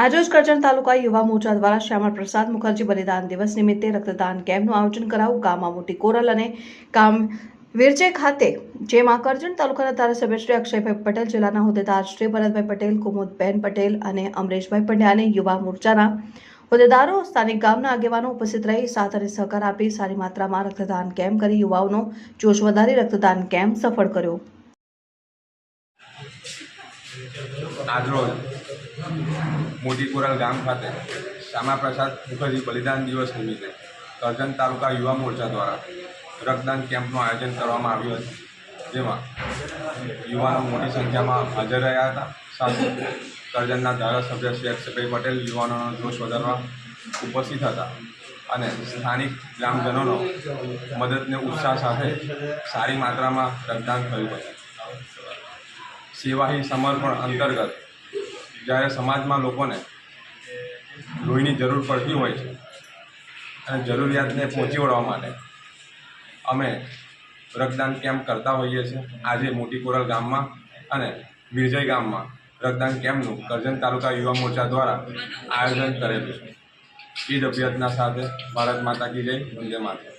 આજરોજ કરજણ તાલુકા યુવા મોરચા દ્વારા શ્યામા પ્રસાદ મુખર્જી બલિદાન દિવસ નિમિત્તે રક્તદાન કેમ્પનું આયોજન કરાવું. ગામમાં મોટી કોરલ અને કામ વિરજે ખાતે, જેમાં કરજણ તાલુકાના ધારાસભ્ય શ્રી અક્ષયભાઈ પટેલ, જિલ્લાના હોદ્દેદાર શ્રી ભરતભાઈ પટેલ, કુમુદબેન પટેલ અને અમરેશભાઈ પંડ્યા યુવા મોરચાના હોદ્દેદારો, સ્થાનિક ગામના આગેવાનો ઉપસ્થિત રહી સાથ અને સહકાર આપી સારી માત્રામાં રક્તદાન કેમ્પ કરી યુવાઓનો જોશ વધારી રક્તદાન કેમ્પ સફળ કર્યો. આજરોજ મોટી ગામ ખાતે શ્યામાપ્રસાદ મુખર્જી બલિદાન દિવસ નિમિત્તે કરજણ તાલુકા યુવા મોરચા દ્વારા રક્તદાન કેમ્પનું આયોજન કરવામાં આવ્યું હતું, જેમાં યુવાનો મોટી સંખ્યામાં હાજર રહ્યા હતા. સાથે કરજણના ધારાસભ્ય શ્રી અક્ષયભાઈ પટેલ યુવાનોનો જોશ વધારવા ઉપસ્થિત હતા અને સ્થાનિક ગ્રામજનોનો મદદને ઉત્સાહ સાથે સારી માત્રામાં રક્તદાન થયું હતું. સેવાહી સમર્પણ અંતર્ગત જ્યારે સમાજમાં લોકોને લોહીની જરૂર પડતી હોય છે અને જરૂરિયાતને પહોંચી વળવા માટે અમે રક્તદાન કેમ્પ કરતા હોઈએ છીએ. આજે મોટી ગામમાં અને વિરજય ગામમાં રક્તદાન કેમ્પનું કરજણ તાલુકા યુવા મોરચા દ્વારા આયોજન કરેલું છે. જ અભ્યર્થના સાથે ભારત માતા કી જય. વંદે માતા